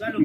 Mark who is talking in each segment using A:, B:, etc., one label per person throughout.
A: Salud.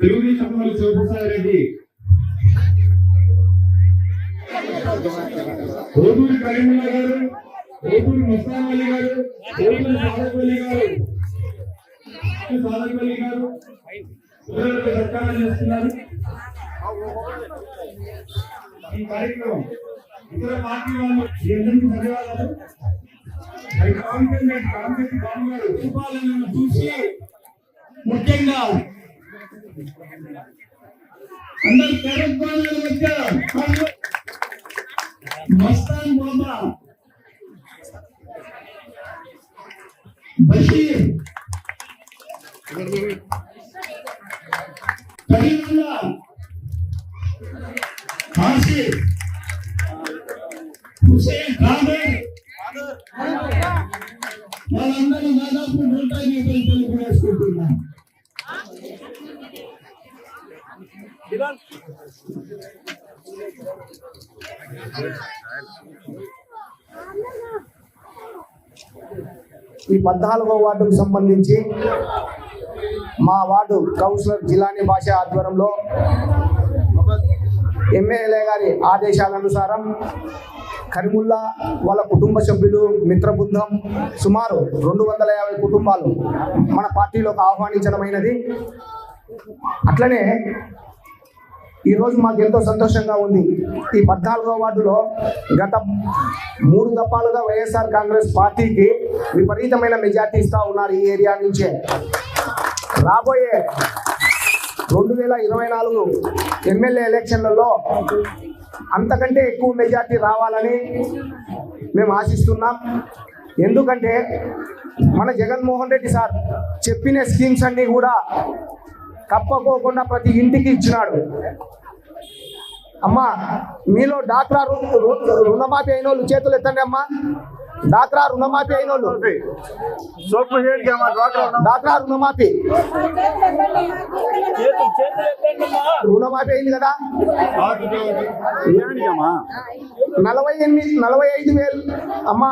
A: Telugu Desam వాళ్ళు శివప్రసాద్ రెడ్డి. ఓటూరి కరీముల్లా గారు ఓటూరు ముస్తాన్ అలీ గారు ఓటూరు సాదక్ అలీ గారు. సాదక్ అలీ గారు పిల్లలకు సత్కారం చేస్తున్నారు. ఈ కార్యక్రమం ఇతర పార్టీ వాళ్ళు మీ ధన్యవాదాలు. కాంగ్రెస్ కాంగ్రెస్ బాబు గారు పరిపాలనను చూసి ముఖ్యంగా అందరు తెలంగాణలో వచ్చారు. మస్తాన్ బాబా బషీర్ కరీముల్లా కాశీ
B: ఈ పద్నాలుగో వార్డుకు సంబంధించి మా వార్డు కౌన్సిలర్ జిలాని భాష ఆధ్వర్యంలో ఎమ్మెల్యే గారి ఆదేశాల అనుసారం కరిముల్లా వాళ్ళ కుటుంబ సభ్యులు మిత్రబృందం సుమారు రెండు వందల యాభై కుటుంబాలు మన పార్టీలోకి ఆహ్వానించడమైనది. అట్లనే ఈరోజు మాకు ఎంతో సంతోషంగా ఉంది. ఈ పద్నాలుగో వార్డులో గత మూడు దఫాలుగా వైఎస్ఆర్ కాంగ్రెస్ పార్టీకి విపరీతమైన మెజార్టీ ఇస్తూ ఉన్నారు ఈ ఏరియా నుంచే. రాబోయే రెండు వేల ఇరవై నాలుగు ఎమ్మెల్యే ఎలక్షన్లలో అంతకంటే ఎక్కువ మెజార్టీ రావాలని మేము ఆశిస్తున్నాం. ఎందుకంటే మన జగన్మోహన్ రెడ్డి సార్ చెప్పిన స్కీమ్స్ అన్నీ కూడా తప్పకోకుండా ప్రతి ఇంటికి ఇచ్చినాడు. అమ్మా మీలో డాక్రా రుణమాఫీ అయిన వాళ్ళు చేతులు ఎత్తండి అమ్మా. డాక్రా రుణమాఫీ అయిన వాళ్ళు డాక్రా రుణమాఫీ. రుణమాఫీ. అయింది కదా? నలభై ఎనిమిది నలభై ఐదు వేలు. అమ్మా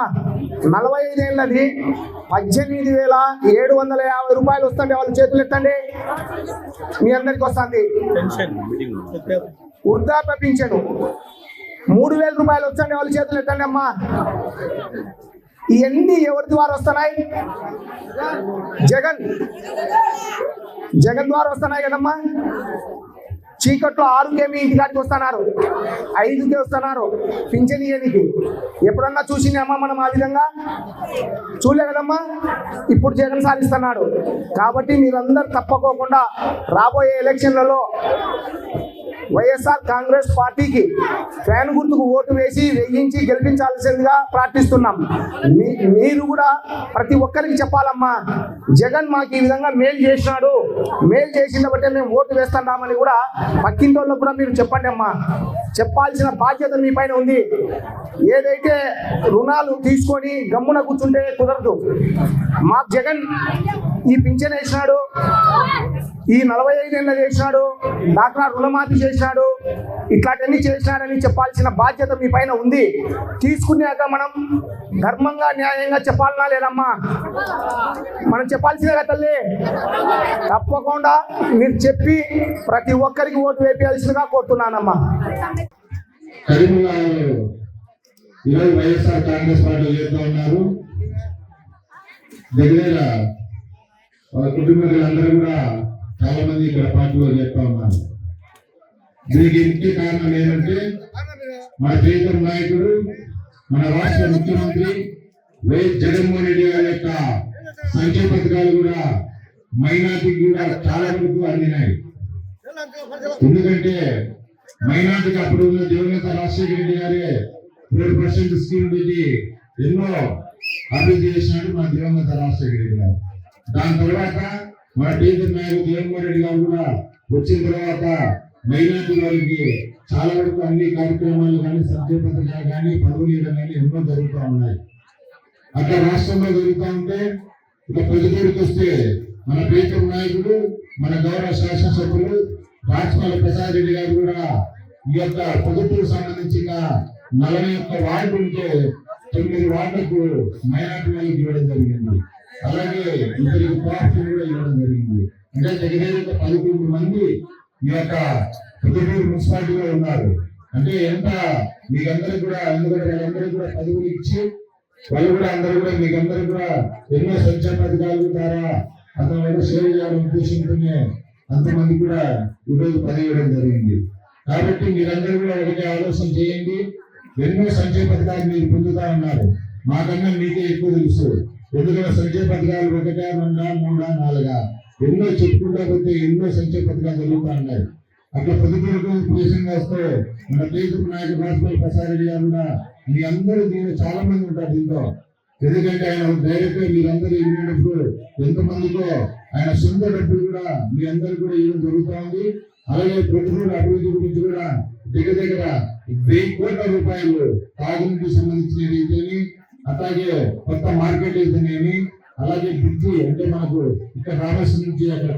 B: నలభై ఐదు ఏళ్ళది పద్దెనిమిది వేల ఏడు వందల యాభై రూపాయలు వస్తుంటే వాళ్ళు చేతులు ఎత్తండి. మీ అందరికి వస్తుంది. వృద్ధాప్య పింఛను. మూడు వేల రూపాయలు వస్తుండే వాళ్ళ చేతులు ఎత్తండి అమ్మా. ఇవన్నీ ఎవరి ద్వారా వస్తున్నాయి? జగన్. జగన్ ద్వారా వస్తున్నాయి కదమ్మా. చీకట్లో ఆరుకే మీ ఇంటికాడికి వస్తున్నారు. ఐదుకే వస్తున్నారు. పింఛన్ ఇయ్యనికి. ఎప్పుడన్నా చూసినామా మనం ఆ విధంగా? చూడలే కదమ్మా? ఇప్పుడు జగన్ సాధిస్తున్నాడు కాబట్టి మీరందరూ తప్పకోకుండా రాబోయే ఎలక్షన్లలో వైఎస్ఆర్ కాంగ్రెస్ పార్టీకి ఫ్యాన్ గుర్తుకు ఓటు వేసి వేయించి గెలిపించాల్సిందిగా ప్రార్థిస్తున్నాం. మీ మీరు కూడా ప్రతి ఒక్కరికి చెప్పాలమ్మా జగన్ మాకు ఈ విధంగా మేలు చేసినాడు. మేలు చేసిన బట్టే మేము ఓటు వేస్తున్నామని కూడా పక్కింటోళ్ళకు కూడా మీరు చెప్పండి అమ్మా. చెప్పాల్సిన బాధ్యత మీ పైన ఉంది. ఏదైతే రుణాలు తీసుకొని గమ్మున కూర్చుంటే కుదరదు. మాకు జగన్ ఈ పింఛన్ వేసినాడు. ఈ నలభై ఐదేళ్ళ చేసినాడు. డాక్టర్ రుణమాఫీ చేసినాడు. ఇట్లాంటివన్నీ చేసినాడని చెప్పాల్సిన బాధ్యత మీ పైన ఉంది. తీసుకున్నాక మనం ధర్మంగా న్యాయంగా చెప్పాలన్నా లేదమ్మా. మనం చెప్పాల్సిందే కదా తల్లి. తప్పకుండా మీరు చెప్పి ప్రతి ఒక్కరికి ఓటు వేపించాల్సిందిగా కోరుతున్నానమ్మా.
A: ఈరోజు వైఎస్ఆర్ కాంగ్రెస్ చేస్తూ ఉన్నారు. దగ్గర వాళ్ళ కుటుంబీకులందరూ కూడా చాలా మంది ఇక్కడ పార్టీలో చేస్తూ ఉన్నారు. దీనికి ముఖ్య కారణం ఏంటంటే మన జీవితం నాయకుడు మన రాష్ట్ర ముఖ్యమంత్రి వైఎస్ జగన్మోహన్ రెడ్డి గారి యొక్క సంక్షేమ పథకాలు కూడా మైనార్టీకి కూడా చాలా వరకు అందినాయి. ఎందుకంటే మైనార్టీకి అప్పుడు ఉన్న దివంగత రాజశేఖర రెడ్డి గారే మూడు పర్సెంట్ స్కీమ్ పెట్టి ఎన్నో అభివృద్ధి చేసినట్టు మన దివంగత రాజశేఖర రెడ్డి గారు. దాని తర్వాత మన టీచర్ నాయకుడు జగన్మోహన్ రెడ్డి గారు కూడా వచ్చిన తర్వాత మైనార్టీ వాళ్ళకి చాలా వరకు అన్ని కార్యక్రమాలు కానీ సంక్షేమ కానీ పదవులు ఇవ్వడం కానీ ఎన్నో జరుగుతూ ఉన్నాయి. అక్కడ రాష్ట్రంలో జరుగుతూ ఉంటే ఇక ప్రజలకి వస్తే మన ప్రీతం నాయకుడు మన గౌరవ శాసనసభ్యులు రాజపాల ప్రసాద్ రెడ్డి గారు కూడా ఈ యొక్క పొదుపుకు సంబంధించిన నలభై ఒక్క వార్డు ఉంటే తొమ్మిది వార్డులకు మైనార్టీ వాళ్ళకి ఇవ్వడం జరిగింది. అలాగే ఇద్దరు ప్రాఫిట్ కూడా ఇవ్వడం జరిగింది. అంటే దగ్గర పదకొండు మంది ఈ యొక్క పొదుపూరు మున్సిపాలిటీలో ఉన్నారు. అంటే ఎంత మీకందరికి కూడా ఎందుకంటే వాళ్ళందరికీ కూడా పదవులు ఇచ్చి వాళ్ళు కూడా అందరూ కూడా మీకు కూడా ఎన్నో సంక్షేమ పథకాలు ద్వారా అతను ఏదో సేవ చేయాలని ఉద్దేశంతోనే అంతమంది కూడా ఈరోజు పని ఇవ్వడం జరిగింది. కాబట్టి మీరందరూ కూడా ఒకటే ఆలోచన చేయండి. ఎన్నో సంక్షేమ పథకాలు మీరు పొందుతా ఉన్నారు. మాకన్నా మీకే ఎక్కువ తెలుసు. ఎందుకంటే సంక్షేమ పథకాలు ఒకట రెండా మూడా నాలుగా ఎన్నో చెప్పుకుంటా పోతే ఎన్నో సంక్షేమ పథకాలు జరుగుతూ ఉన్నాయి. అట్లా పొద్దుటూరుకు ఉద్దేశంగా వస్తే మన దేశపు నాయకుడు రాజపల్లి ప్రసాద్ రెడ్డి గారు మీ అందరూ దీనిలో చాలా మంది ఉంటారు దీంతో ఎందుకంటే ఆయన డైరెక్ట్ మీరందరూ వెళ్ళినప్పుడు ఎంతమందికో ఆయన సొంత డబ్బులు కూడా మీ అందరూ కూడా ఇవ్వడం జరుగుతూ ఉంది. అలాగే ప్రతికూల అభివృద్ధి గురించి కూడా దగ్గర దగ్గర వెయ్యి కోట్ల రూపాయలు తాగునీటికి సంబంధించిన అట్లాగే కొత్త మార్కెట్ అయితేనేమి అలాగే బ్రిడ్జి అంటే మనకు ఇక్కడ రామేశ్వరం నుంచి అక్కడ